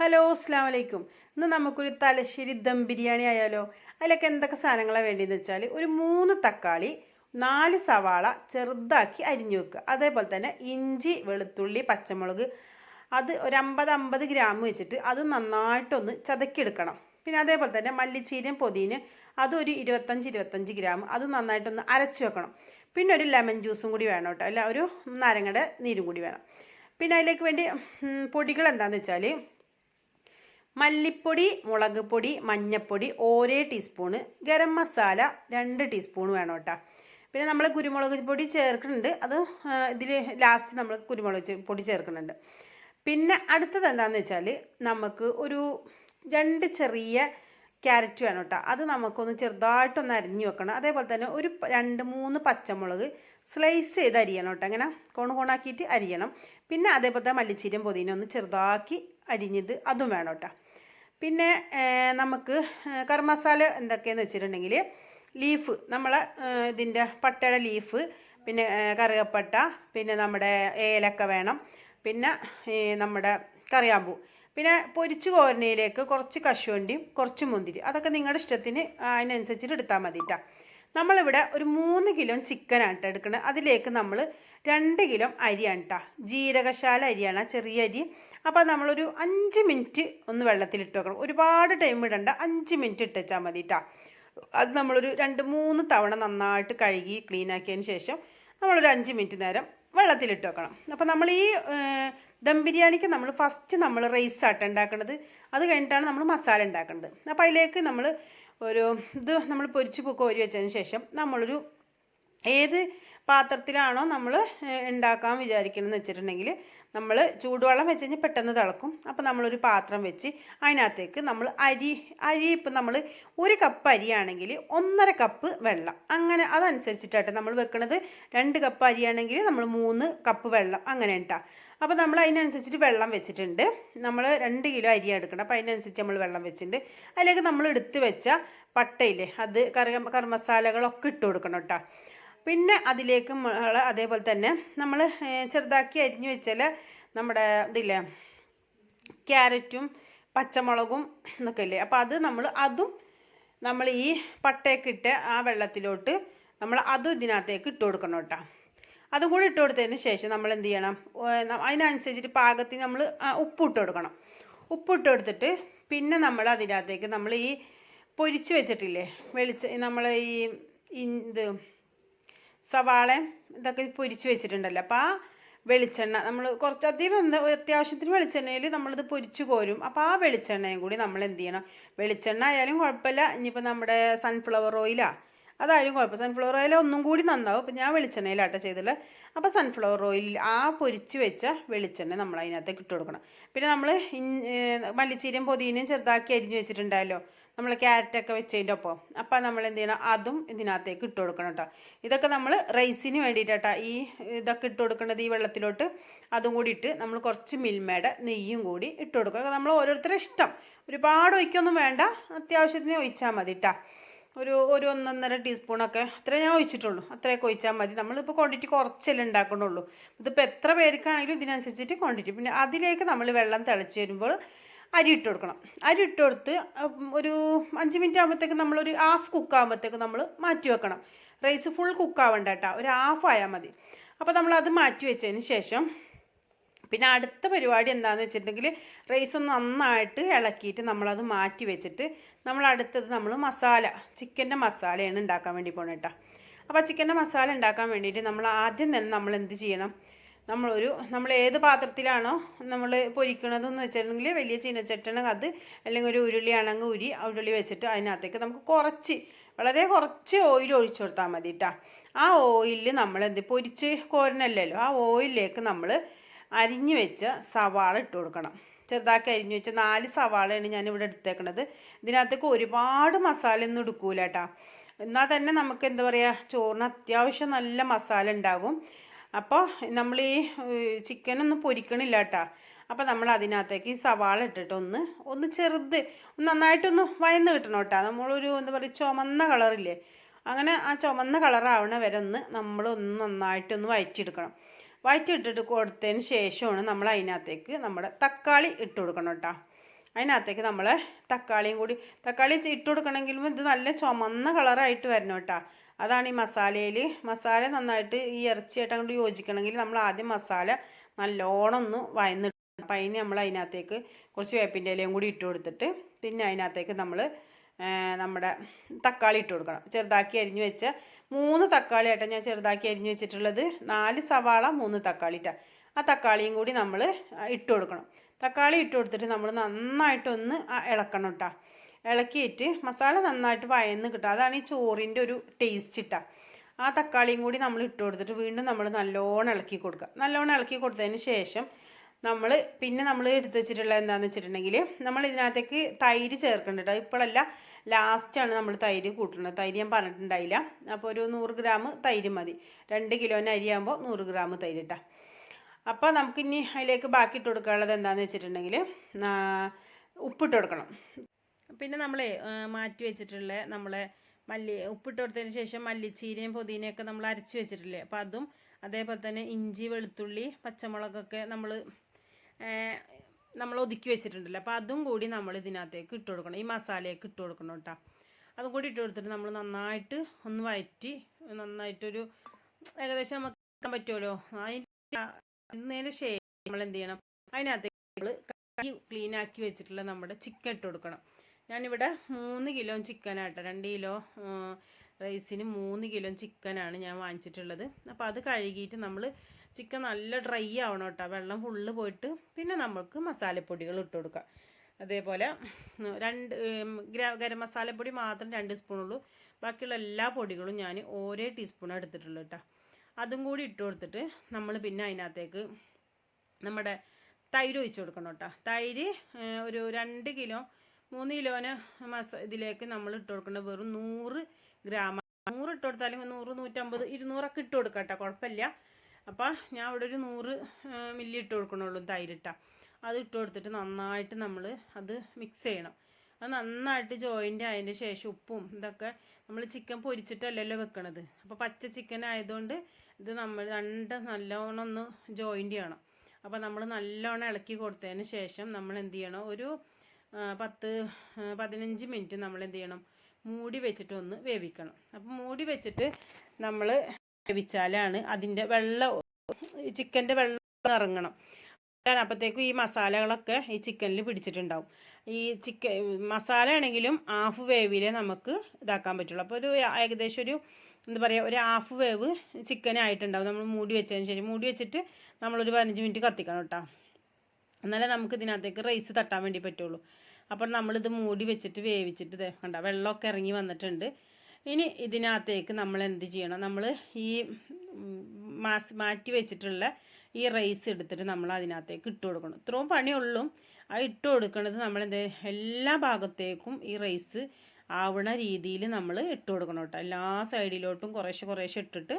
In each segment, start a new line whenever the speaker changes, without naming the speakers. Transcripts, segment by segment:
Hello അസ്സാം വലൈക്കും ഇന്ന് നമുക്കൊരു തലശ്ശേരി ദം ബിരിയാണി ആയാലോ? അതിലൊക്കെ എന്തൊക്കെ സാധനങ്ങളാണ് വേണ്ടതെന്ന് വെച്ചാൽ ഒരു മൂന്ന് തക്കാളി നാല് സവാള ചെറുതാക്കി അരിഞ്ഞു വെക്കുക. അതേപോലെ തന്നെ ഇഞ്ചി വെളുത്തുള്ളി പച്ചമുളക് അത് ഒരു അമ്പത് അമ്പത് ഗ്രാം വെച്ചിട്ട് അത് നന്നായിട്ടൊന്ന് ചതക്കിയെടുക്കണം. പിന്നെ അതേപോലെ തന്നെ മല്ലിച്ചീരയും പൊതിന് അതൊരു ഇരുപത്തഞ്ച് ഇരുപത്തഞ്ച് ഗ്രാം അത് നന്നായിട്ടൊന്ന് അരച്ച് വെക്കണം. പിന്നെ ഒരു ലെമൺ ജ്യൂസും കൂടി വേണം കേട്ടോ. അല്ല ഒരു നാരങ്ങയുടെ നീരും കൂടി വേണം. പിന്നെ അതിലേക്ക് വേണ്ടി പൊടികൾ എന്താണെന്ന് വെച്ചാൽ മല്ലിപ്പൊടി മുളക് പൊടി മഞ്ഞൾപ്പൊടി ഓരോ ടീസ്പൂണ് ഗരം മസാല രണ്ട് ടീസ്പൂൺ വേണം കേട്ടോ. പിന്നെ നമ്മൾ കുരുമുളക് പൊടി ചേർക്കുന്നുണ്ട്. അത് ഇതിൽ ലാസ്റ്റ് നമ്മൾ കുരുമുളക് പൊടി ചേർക്കുന്നുണ്ട്. പിന്നെ അടുത്തത് എന്താണെന്ന് വെച്ചാൽ നമുക്ക് ഒരു രണ്ട് ചെറിയ ക്യാരറ്റ് വേണം കേട്ടോ. അത് നമുക്കൊന്ന് ചെറുതായിട്ടൊന്ന് അരിഞ്ഞു വെക്കണം. അതേപോലെ തന്നെ ഒരു രണ്ട് മൂന്ന് പച്ചമുളക് സ്ലൈസ് ചെയ്ത് അരിയണം കേട്ടോ. അങ്ങനെ കോണ് കോണാക്കിയിട്ട് അരിയണം. പിന്നെ അതേപോലെ തന്നെ മല്ലിച്ചീരയും പൊതിന ഒന്ന് ചെറുതാക്കി അരിഞ്ഞിട്ട് അതും വേണം കേട്ടോ. പിന്നെ നമുക്ക് കറി എന്തൊക്കെയെന്ന് വെച്ചിട്ടുണ്ടെങ്കിൽ ലീഫ് നമ്മളെ ഇതിന്റെ പട്ടയുടെ ലീഫ് പിന്നെ കറുകപ്പട്ട പിന്നെ നമ്മുടെ ഏലക്ക വേണം. പിന്നെ നമ്മുടെ കറിയാമ്പൂ. പിന്നെ പൊരിച്ചു കോരണയിലേക്ക് കുറച്ച് കശുവണ്ടിയും കുറച്ച് മുന്തിരി അതൊക്കെ നിങ്ങളുടെ ഇഷ്ടത്തിന് അതിനനുസരിച്ചിട്ട് എടുത്താൽ മതി കേട്ടോ. നമ്മളിവിടെ ഒരു മൂന്ന് കിലോ ചിക്കനാണ് കേട്ടോ എടുക്കുന്നത് അതിലേക്ക് നമ്മൾ രണ്ട് കിലോ അരിയാണ് കേട്ടോ ജീരകശാല അരിയാണ് ചെറിയ അരി. അപ്പോൾ നമ്മളൊരു അഞ്ച് മിനിറ്റ് ഒന്ന് വെള്ളത്തിലിട്ട് വെക്കണം. ഒരുപാട് ടൈം ഇടണ്ട. അഞ്ച് മിനിറ്റ് ഇട്ട് വെച്ചാൽ മതി കേട്ടോ അത് നമ്മളൊരു രണ്ട് മൂന്ന് തവണ നന്നായിട്ട് കഴുകി ക്ലീൻ ആക്കിയതിന് ശേഷം നമ്മളൊരു അഞ്ച് മിനിറ്റ് നേരം വെള്ളത്തിലിട്ട് വെക്കണം. അപ്പോൾ നമ്മൾ ഈ ദം ബിരിയാണിക്ക് നമ്മൾ ഫസ്റ്റ് നമ്മൾ റൈസ് ആട്ടം ഉണ്ടാക്കുന്നത് അത് കഴിഞ്ഞിട്ടാണ് നമ്മൾ മസാല ഉണ്ടാക്കുന്നത് അപ്പോൾ അതിലേക്ക് നമ്മൾ ഒരു ഇത് നമ്മൾ പൊരിച്ച് കോരി വെച്ചതിന് ശേഷം നമ്മളൊരു ഏത് പാത്രത്തിലാണോ നമ്മൾ ഉണ്ടാക്കാൻ വിചാരിക്കണമെന്ന് വെച്ചിട്ടുണ്ടെങ്കിൽ നമ്മൾ ചൂടുവെള്ളം വെച്ച് കഴിഞ്ഞാൽ പെട്ടെന്ന് തിളക്കും. അപ്പോൾ നമ്മളൊരു പാത്രം വെച്ച് അതിനകത്തേക്ക് നമ്മൾ അരി അരി ഇപ്പം നമ്മൾ ഒരു കപ്പ് അരിയാണെങ്കിൽ ഒന്നര കപ്പ് വെള്ളം. അങ്ങനെ അതനുസരിച്ചിട്ടാട്ടെ നമ്മൾ വെക്കണത്. രണ്ട് കപ്പ് അരിയാണെങ്കിൽ നമ്മൾ മൂന്ന് കപ്പ് വെള്ളം. അങ്ങനെ ഉണ്ടാ അപ്പോൾ നമ്മൾ അതിനനുസരിച്ചിട്ട് വെള്ളം വെച്ചിട്ടുണ്ട്. നമ്മൾ രണ്ട് കിലോ അരി എടുക്കണം. അപ്പോൾ അതിനനുസരിച്ച് നമ്മൾ വെള്ളം വെച്ചിട്ടുണ്ട്. അതിലേക്ക് നമ്മൾ എടുത്ത് വെച്ച പട്ടയില്ലേ അത് കറി കറി മസാലകളൊക്കെ ഇട്ട് കൊടുക്കണം കേട്ടോ. പിന്നെ അതിലേക്ക് അതേപോലെ തന്നെ നമ്മൾ ചെറുതാക്കി അരിഞ്ഞു വെച്ചാൽ നമ്മുടെ ഇതില്ലേ ക്യാരറ്റും പച്ചമുളകും എന്നൊക്കെ ഇല്ലേ. അപ്പോൾ അത് നമ്മൾ അതും നമ്മൾ ഈ പട്ടയൊക്കെ ഇട്ട് ആ വെള്ളത്തിലോട്ട് നമ്മൾ അതും ഇതിനകത്തേക്ക് ഇട്ട് കൊടുക്കണം കേട്ടോ. അതും കൂടി ഇട്ട് കൊടുത്തതിന് ശേഷം നമ്മൾ എന്ത് ചെയ്യണം? അതിനനുസരിച്ചിട്ട് പാകത്തിന് നമ്മൾ ഉപ്പ് ഇട്ട് കൊടുക്കണം. ഉപ്പ് ഇട്ട് കൊടുത്തിട്ട് പിന്നെ നമ്മൾ അതിനകത്തേക്ക് നമ്മൾ ഈ പൊരിച്ച് വെച്ചിട്ടില്ലേ? വെളിച്ച നമ്മൾ ഈ ഇത് സവാളയും ഇതൊക്കെ പൊരിച്ച് വെച്ചിട്ടുണ്ടല്ലോ. അപ്പോൾ ആ വെളിച്ചെണ്ണ നമ്മൾ കുറച്ച് അധികം അത്യാവശ്യത്തിന് വെളിച്ചെണ്ണയിൽ നമ്മളിത് പൊരിച്ചു കോരും. അപ്പോൾ ആ വെളിച്ചെണ്ണയും കൂടി നമ്മൾ എന്ത് ചെയ്യണം? വെളിച്ചെണ്ണ ആയാലും കുഴപ്പമില്ല. ഇനിയിപ്പോൾ നമ്മുടെ സൺഫ്ലവർ ഓയിലാ അതായാലും കുഴപ്പം. സൺഫ്ലവർ ഓയിൽ ഒന്നും കൂടി നന്നാവും. അപ്പോൾ ഞാൻ വെളിച്ചെണ്ണയിലാട്ടോ ചെയ്തില്ല അപ്പോൾ സൺഫ്ലവർ ഓയിൽ ആ പൊരിച്ച് വെച്ച വെളിച്ചെണ്ണ നമ്മൾ അതിനകത്തേക്ക് ഇട്ട് കൊടുക്കണം. പിന്നെ നമ്മൾ മല്ലിച്ചീരയും പൊതിനയും ചെറുതാക്കി അരിഞ്ഞ് വെച്ചിട്ടുണ്ടല്ലോ നമ്മൾ ക്യാരറ്റൊക്കെ വെച്ചതിന്റെ ഒപ്പം. അപ്പം നമ്മൾ എന്ത് ചെയ്യണം? അതും ഇതിനകത്തേക്ക് ഇട്ട് കൊടുക്കണം കേട്ടോ ഇതൊക്കെ നമ്മൾ റൈസിന് വേണ്ടിയിട്ടാ ഈ ഇതൊക്കെ ഇട്ട് കൊടുക്കേണ്ടത് ഈ വെള്ളത്തിലോട്ട്. അതും കൂടി ഇട്ട് നമ്മൾ കുറച്ച് മിൽമയുടെ നെയ്യും കൂടി ഇട്ട് കൊടുക്കുക നമ്മൾ ഓരോരുത്തരുടെ ഇഷ്ടം. ഒരുപാട് ഒഴിക്കൊന്നും വേണ്ട. അത്യാവശ്യത്തിന് ഒഴിച്ചാൽ മതി കേട്ടോ ഒരു ഒരു ഒന്നൊന്നര ടീസ്പൂണൊക്കെ അത്രേ ഞാൻ ഒഴിച്ചിട്ടുള്ളൂ. അത്രയൊക്കെ ഒഴിച്ചാൽ മതി. നമ്മളിപ്പോൾ ക്വാണ്ടിറ്റി കുറച്ചല്ലേ ഉണ്ടാക്കണുള്ളൂ ഇതിപ്പോൾ എത്ര പേർക്കാണെങ്കിലും ഇതിനനുസരിച്ചിട്ട് ക്വാണ്ടിറ്റി പിന്നെ അതിലേക്ക് നമ്മൾ വെള്ളം തിളച്ച് വരുമ്പോൾ അരി ഇട്ട് കൊടുക്കണം. അരി ഇട്ട് കൊടുത്ത് ഒരു അഞ്ച് മിനിറ്റ് ആകുമ്പോഴത്തേക്ക് നമ്മളൊരു ഹാഫ് കുക്ക് ആകുമ്പോഴത്തേക്ക് നമ്മൾ മാറ്റി വെക്കണം. റൈസ് ഫുൾ കുക്ക് ആവണ്ട കേട്ടോ. ഒരു ഹാഫ് ആയാൽ മതി. അപ്പോൾ നമ്മൾ അത് മാറ്റി വെച്ചതിന് ശേഷം പിന്നെ അടുത്ത പരിപാടി എന്താണെന്ന് വെച്ചിട്ടുണ്ടെങ്കിൽ റൈസ് ഒന്ന് നന്നായിട്ട് ഇളക്കിയിട്ട് നമ്മളത് മാറ്റി വെച്ചിട്ട് നമ്മൾ അടുത്തത് നമ്മൾ മസാല ചിക്കന്റെ മസാലയാണ് ഉണ്ടാക്കാൻ വേണ്ടി പോകണം കേട്ടോ അപ്പോൾ ചിക്കന്റെ മസാല ഉണ്ടാക്കാൻ വേണ്ടിയിട്ട് നമ്മൾ ആദ്യം തന്നെ നമ്മൾ എന്ത് ചെയ്യണം? നമ്മളൊരു നമ്മൾ ഏത് പാത്രത്തിലാണോ നമ്മൾ പൊരിക്കണതെന്ന് വെച്ചിട്ടുണ്ടെങ്കിൽ വലിയ ചീനച്ചട്ടണെങ്കിൽ അത് അല്ലെങ്കിൽ ഒരു ഉരുളിയാണെങ്കിൽ ഉരി ഉരുളി വെച്ചിട്ട് അതിനകത്തേക്ക് നമുക്ക് കുറച്ച് വളരെ കുറച്ച് ഓയിൽ ഒഴിച്ചു കൊടുത്താൽ മതി കേട്ടോ ആ ഓയിലിൽ നമ്മൾ എന്ത് പൊരിച്ച് കോരനല്ലല്ലോ ആ ഓയിലിലേക്ക് നമ്മൾ അരിഞ്ഞു വെച്ച സവാള ഇട്ട് കൊടുക്കണം. ചെറുതാക്കി അരിഞ്ഞു വെച്ച നാല് സവാളയാണ് ഞാൻ ഇവിടെ എടുത്തേക്കണത്. ഇതിനകത്തേക്ക് ഒരുപാട് മസാല ഒന്നും എടുക്കൂല കേട്ടോ. എന്നാൽ തന്നെ നമുക്ക് എന്താ പറയുക ചോറിന് അത്യാവശ്യം നല്ല മസാല ഉണ്ടാകും. അപ്പോൾ നമ്മൾ ഈ ചിക്കനൊന്നും പൊരിക്കണില്ല കേട്ടോ. അപ്പോൾ നമ്മൾ അതിനകത്തേക്ക് ഈ സവാള ഇട്ടിട്ട് ഒന്ന് ഒന്ന് ചെറുത് നന്നായിട്ടൊന്ന് വയന്ന് കിട്ടണം കേട്ടോ. നമ്മളൊരു എന്താ പറയുക ചുമന്ന കളറില്ലേ? അങ്ങനെ ആ ചുമന്ന കളറാവണ വരെ ഒന്ന് നമ്മളൊന്ന് നന്നായിട്ടൊന്ന് വയറ്റിയെടുക്കണം. വയറ്റിയിട്ടിട്ട് കൊടുത്തതിന് ശേഷമാണ് നമ്മൾ അതിനകത്തേക്ക് നമ്മുടെ തക്കാളി ഇട്ട് കൊടുക്കണം കേട്ടോ. അതിനകത്തേക്ക് നമ്മൾ തക്കാളിയും കൂടി തക്കാളി ഇട്ട് കൊടുക്കണമെങ്കിലും ഇത് നല്ല ചുമന്ന കളറായിട്ട് വരണം കേട്ടോ. അതാണ് ഈ മസാലയിൽ. മസാല നന്നായിട്ട് ഈ ഇറച്ചിയായിട്ട് അങ്ങോട്ട് യോജിക്കണമെങ്കിൽ നമ്മൾ ആദ്യം മസാല നല്ലോണം ഒന്ന് വയന്നിട്ട് അപ്പം അതിന് നമ്മൾ അതിനകത്തേക്ക് കുറച്ച് വേപ്പിന്റെ ഇലയും കൂടി ഇട്ട് കൊടുത്തിട്ട് പിന്നെ അതിനകത്തേക്ക് നമ്മൾ നമ്മുടെ തക്കാളി ഇട്ട് കൊടുക്കണം. ചെറുതാക്കി അരിഞ്ഞു വെച്ച മൂന്ന് തക്കാളി ആയിട്ട് ഞാൻ ചെറുതാക്കി അരിഞ്ഞു വെച്ചിട്ടുള്ളത്. നാല് സവാള മൂന്ന് തക്കാളി ഇട്ട. ആ തക്കാളിയും കൂടി നമ്മൾ ഇട്ട് കൊടുക്കണം. തക്കാളി ഇട്ട് കൊടുത്തിട്ട് നമ്മൾ നന്നായിട്ടൊന്ന് ഇളക്കണം കേട്ടോ ഇളക്കിയിട്ട് മസാല നന്നായിട്ട് വയന്ന് കിട്ടുക അതാണ് ഈ ചോറിന്റെ ഒരു ടേസ്റ്റ് ഇട്ടാ ആ തക്കാളിയും കൂടി നമ്മൾ ഇട്ട് കൊടുത്തിട്ട് വീണ്ടും നമ്മൾ നല്ലോണം ഇളക്കി കൊടുക്കുക നല്ലോണം ഇളക്കി കൊടുത്തതിന് ശേഷം നമ്മൾ പിന്നെ നമ്മൾ എടുത്തു വെച്ചിട്ടുള്ള എന്താണെന്ന് വെച്ചിട്ടുണ്ടെങ്കിൽ നമ്മൾ ഇതിനകത്തേക്ക് തൈര് ചേർക്കുന്നുണ്ട് ഇപ്പോഴല്ല ലാസ്റ്റാണ് നമ്മൾ തൈര് കൂട്ടുന്നത് തൈര് ഞാൻ പറഞ്ഞിട്ടുണ്ടായില്ല. അപ്പോൾ ഒരു നൂറ് ഗ്രാം തൈര് മതി. രണ്ട് കിലോന് അരിയാകുമ്പോൾ നൂറ് ഗ്രാം തൈര് ഇട്ടാ അപ്പോൾ നമുക്കിനി അതിലേക്ക് ബാക്കി ഇട്ട് കൊടുക്കാനുള്ളത് എന്താണെന്ന് വെച്ചിട്ടുണ്ടെങ്കിൽ ഉപ്പിട്ട് കൊടുക്കണം. പിന്നെ നമ്മൾ മാറ്റി വെച്ചിട്ടുള്ള നമ്മളെ മല്ലി ഉപ്പിട്ട് കൊടുത്തതിന് ശേഷം മല്ലിച്ചീരയും പുതിനയൊക്കെ നമ്മൾ അരച്ച് വെച്ചിട്ടില്ലേ. അപ്പോൾ അതും അതേപോലെ തന്നെ ഇഞ്ചി വെളുത്തുള്ളി പച്ചമുളകൊക്കെ നമ്മൾ നമ്മൾ ഒതുക്കി വെച്ചിട്ടുണ്ടല്ലോ. അപ്പോൾ അതും കൂടി നമ്മൾ ഇതിനകത്തേക്ക് ഇട്ട് കൊടുക്കണം. ഈ മസാലയൊക്കെ ഇട്ട് കൊടുക്കണം കേട്ടോ. അതും കൂടി ഇട്ട് കൊടുത്തിട്ട് നമ്മൾ നന്നായിട്ട് ഒന്ന് വയറ്റി നന്നായിട്ടൊരു ഏകദേശം നമുക്ക് പറ്റുമല്ലോ. അതിന് ശേഷം നമ്മൾ എന്ത് ചെയ്യണം? അതിനകത്തേക്ക് നമ്മൾ കഴുകി ക്ലീൻ ആക്കി വെച്ചിട്ടുള്ള നമ്മുടെ ചിക്കൻ ഇട്ട് കൊടുക്കണം. ഞാനിവിടെ മൂന്ന് കിലോ ചിക്കനാട്ടോ രണ്ട് കിലോ റൈസിന് മൂന്ന് കിലോ ചിക്കനാണ് ഞാൻ വാങ്ങിച്ചിട്ടുള്ളത്. അപ്പോൾ അത് കഴുകിയിട്ട് നമ്മൾ ചിക്കൻ നല്ല ഡ്രൈ ആവണം കേട്ടോ. വെള്ളം ഫുള്ള് പോയിട്ട് പിന്നെ നമുക്ക് മസാലപ്പൊടികൾ ഇട്ട് കൊടുക്കാം. അതേപോലെ രണ്ട് ഗരം മസാലപ്പൊടി മാത്രം രണ്ട് സ്പൂണുള്ളൂ. ബാക്കിയുള്ള എല്ലാ പൊടികളും ഞാൻ ഒരേ ടീസ്പൂൺ എടുത്തിട്ടുള്ളൂ കേട്ടോ. അതും കൂടി ഇട്ട് കൊടുത്തിട്ട് നമ്മൾ പിന്നെ അതിനകത്തേക്ക് നമ്മുടെ തൈര് ഒഴിച്ച് കൊടുക്കണം കേട്ടോ. തൈര് ഒരു രണ്ട് കിലോ മൂന്ന് കിലോന് മസ ഇതിലേക്ക് നമ്മൾ ഇട്ട് കൊടുക്കേണ്ട വെറും നൂറ് ഗ്രാം നൂറ് ഇട്ട് കൊടുത്താലും നൂറ് നൂറ്റമ്പത് ഇരുന്നൂറൊക്കെ ഇട്ട് കൊടുക്കാം കേട്ടോ. കുഴപ്പമില്ല. അപ്പോൾ ഞാൻ ഇവിടെ ഒരു നൂറ് മില്ലി ഇട്ട് കൊടുക്കണുള്ളൂ തൈരിട്ട. അത് ഇട്ട് കൊടുത്തിട്ട് നന്നായിട്ട് നമ്മൾ അത് മിക്സ് ചെയ്യണം. അത് നന്നായിട്ട് ജോയിന്റ് ആയതിന്റെ ശേഷം ഉപ്പും ഇതൊക്കെ നമ്മൾ ചിക്കൻ പൊരിച്ചിട്ടല്ലല്ലോ വെക്കണത്. അപ്പോൾ പച്ച ചിക്കൻ ആയതുകൊണ്ട് ഇത് നമ്മൾ രണ്ട് നല്ലോണം ഒന്ന് ജോയിന്റ് ചെയ്യണം. അപ്പോൾ നമ്മൾ നല്ലോണം ഇളക്കി കൊടുത്തതിന് ശേഷം നമ്മൾ എന്ത് ചെയ്യണം? ഒരു പത്ത് പതിനഞ്ച് മിനിറ്റ് നമ്മൾ എന്ത് ചെയ്യണം? മൂടി വെച്ചിട്ട് ഒന്ന് വേവിക്കണം. അപ്പോൾ മൂടി വെച്ചിട്ട് നമ്മൾ വേവിച്ചാലാണ് അതിന്റെ വെള്ളം ചിക്കന്റെ വെള്ളം ഇറങ്ങണം. അപ്പോഴത്തേക്കും ഈ മസാലകളൊക്കെ ഈ ചിക്കനിൽ പിടിച്ചിട്ടുണ്ടാവും. ഈ ചിക്കൻ മസാല ആണെങ്കിലും ഹാഫ് വേവിലേ നമുക്ക് ഇതാക്കാൻ പറ്റുള്ളൂ. അപ്പോൾ ഒരു ഏകദേശം ഒരു എന്താ പറയുക ഒരു ഹാഫ് വേവ് ചിക്കൻ ആയിട്ടുണ്ടാവും. നമ്മൾ മൂടി വെച്ചതിന് ശേഷം മൂടി വെച്ചിട്ട് നമ്മളൊരു പതിനഞ്ച് മിനിറ്റ് കത്തിക്കണം കേട്ടോ എന്നാലേ നമുക്ക് ഇതിനകത്തേക്ക് റൈസ് തട്ടാൻ വേണ്ടി പറ്റുള്ളൂ. അപ്പോൾ നമ്മളിത് മൂടി വെച്ചിട്ട് വേവിച്ചിട്ട് കണ്ട വെള്ളമൊക്കെ ഇറങ്ങി വന്നിട്ടുണ്ട്. ഇനി ഇതിനകത്തേക്ക് നമ്മൾ എന്ത് ചെയ്യണം? നമ്മൾ ഈ മാസ് മാറ്റി വെച്ചിട്ടുള്ള ഈ റൈസ് എടുത്തിട്ട് നമ്മൾ അതിനകത്തേക്ക് ഇട്ട് കൊടുക്കണം. ഇത്രയും പണിയുള്ളൂ. ആ ഇട്ട് കൊടുക്കുന്നത് നമ്മൾ എന്ത് എല്ലാ ഭാഗത്തേക്കും ഈ റൈസ് ആവണ രീതിയിൽ നമ്മൾ ഇട്ട് കൊടുക്കണം കേട്ടോ. എല്ലാ സൈഡിലോട്ടും കുറേശ്ശെ കുറേശ്ശെ ഇട്ടിട്ട്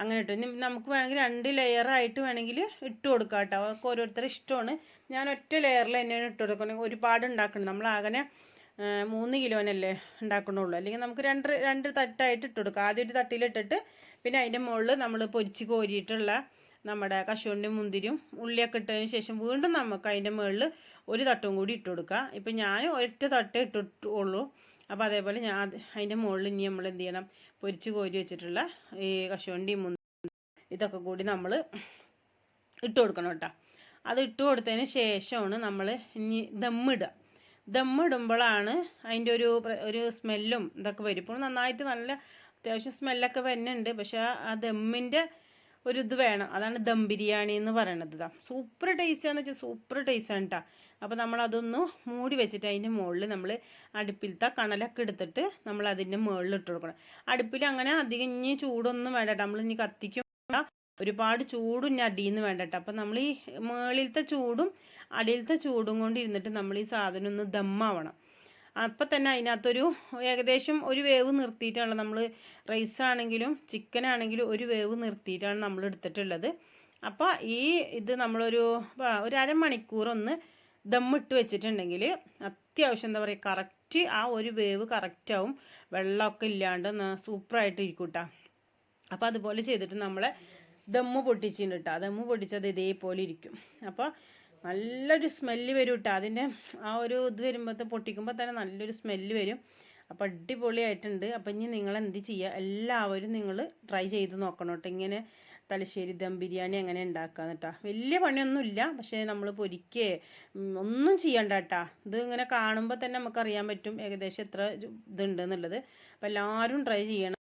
അങ്ങനെ ഇട്ട് നമുക്ക് വേണമെങ്കിൽ രണ്ട് ലെയറായിട്ട് വേണമെങ്കിൽ ഇട്ട് കൊടുക്കാം കേട്ടോ. അവർക്ക് ഓരോരുത്തരുടെ ഇഷ്ടമാണ്. ഞാൻ ഒറ്റ ലെയറിൽ തന്നെയാണ് ഇട്ട് കൊടുക്കുന്നത്. ഒരുപാട് ഉണ്ടാക്കണം നമ്മൾ അങ്ങനെ മൂന്ന് കിലോനല്ലേ ഉണ്ടാക്കണുള്ളൂ. അല്ലെങ്കിൽ നമുക്ക് രണ്ട് രണ്ട് തട്ടായിട്ട് ഇട്ട് കൊടുക്കാം. ആദ്യം ഒരു തട്ടിലിട്ടിട്ട് പിന്നെ അതിന്റെ മുകളിൽ നമ്മൾ പൊരിച്ച് കോരിയിട്ടുള്ള നമ്മുടെ കശുവണ്ടി മുന്തിരിയും ഉള്ളിയൊക്കെ ഇട്ടതിന് ശേഷം വീണ്ടും നമുക്ക് അതിന്റെ മുകളിൽ ഒരു തട്ടും കൂടി ഇട്ട് കൊടുക്കുക ഇപ്പം ഞാൻ ഒറ്റ തട്ടേ ഇട്ടിട്ടുള്ളൂ. അപ്പോൾ അതേപോലെ ഞാൻ അതിന്റെ മുകളിൽ ഇനി നമ്മൾ എന്ത് ചെയ്യണം? പൊരിച്ച് കോരി വെച്ചിട്ടുള്ള ഈ കശുവണ്ടിയും മുന്തിരി ഇതൊക്കെ കൂടി നമ്മൾ ഇട്ട് കൊടുക്കണം കേട്ടോ. അത് ഇട്ട് കൊടുത്തതിന് ശേഷമാണ് നമ്മൾ ഇനി ദമ്മിടുക ദമ്മിടുമ്പോഴാണ് അതിന്റെ ഒരു ഒരു സ്മെല്ലും ഇതൊക്കെ വരും. ഇപ്പോൾ നന്നായിട്ട് നല്ല അത്യാവശ്യം സ്മെല്ലൊക്കെ വരുന്നുണ്ട് പക്ഷേ ആ ദമ്മിന്റെ ഒരു ഇത് വേണം. അതാണ് ദം ബിരിയാണി എന്ന് പറയണത് ഇതാ സൂപ്പർ ടേസ്റ്റാന്ന് വെച്ചാൽ സൂപ്പർ ടേസ്റ്റാണ് കേട്ടോ അപ്പോൾ നമ്മളതൊന്ന് മൂടി വെച്ചിട്ട് അതിന്റെ മുകളിൽ നമ്മൾ അടുപ്പിലത്തെ കണലൊക്കെ എടുത്തിട്ട് നമ്മൾ അതിന്റെ മുകളിൽ ഇട്ട് കൊടുക്കണം. അടുപ്പിൽ അങ്ങനെ അധികം ഇനി ചൂടൊന്നും വേണ്ട നമ്മൾ ഇനി കത്തിക്കും ഒരുപാട് ചൂടും ഇനി അടിയിൽ നിന്ന് വേണ്ട കേട്ടോ അപ്പം നമ്മൾ ഈ മുകളിലത്തെ ചൂടും അടിയിലത്തെ ചൂടും കൊണ്ട് ഇരുന്നിട്ട് നമ്മൾ ഈ സാധനം ഒന്ന് ദമ്മാവണം. അപ്പം തന്നെ അതിനകത്തൊരു ഏകദേശം ഒരു വേവ് നിർത്തിയിട്ടാണ് നമ്മൾ റൈസ് ആണെങ്കിലും ചിക്കൻ ആണെങ്കിലും ഒരു വേവ് നിർത്തിയിട്ടാണ് നമ്മൾ എടുത്തിട്ടുള്ളത്. അപ്പോൾ ഈ ഇത് നമ്മളൊരു ഒരു അരമണിക്കൂർ ഒന്ന് ദമ്മിട്ട് വെച്ചിട്ടുണ്ടെങ്കിൽ അത്യാവശ്യം എന്താ പറയുക കറക്റ്റ് ആ ഒരു വേവ് കറക്റ്റാവും വെള്ളമൊക്കെ ഇല്ലാണ്ട് സൂപ്പറായിട്ട് ഇരിക്കും കേട്ടോ അപ്പോൾ അതുപോലെ ചെയ്തിട്ട് നമ്മളെ ദമ്മ് പൊട്ടിച്ചിട്ടുണ്ട് കേട്ടോ ദമ്മ് പൊട്ടിച്ചത് ഇതേപോലെ ഇരിക്കും. അപ്പോൾ നല്ലൊരു സ്മെല്ല് വരും കേട്ടോ അതിന്റെ ആ ഒരു ഇത് വരുമ്പോഴത്തെ പൊട്ടിക്കുമ്പോൾ തന്നെ നല്ലൊരു സ്മെല്ല് വരും. അപ്പോൾ അടിപൊളിയായിട്ടുണ്ട്. അപ്പോൾ ഇനി നിങ്ങൾ എന്ത് ചെയ്യുക എല്ലാവരും നിങ്ങൾ ട്രൈ ചെയ്ത് നോക്കണം കേട്ടോ ഇങ്ങനെ തലശ്ശേരി ദം ബിരിയാണി അങ്ങനെ ഉണ്ടാക്കാന്ന് കേട്ടോ വലിയ പണിയൊന്നുമില്ല. പക്ഷേ നമ്മൾ പൊരിക്കേ ഒന്നും ചെയ്യണ്ട കേട്ടാ ഇത് ഇങ്ങനെ കാണുമ്പോൾ തന്നെ നമുക്കറിയാൻ പറ്റും ഏകദേശം എത്ര ഇതുണ്ട് എന്നുള്ളത്. അപ്പോൾ എല്ലാവരും ട്രൈ ചെയ്യണം.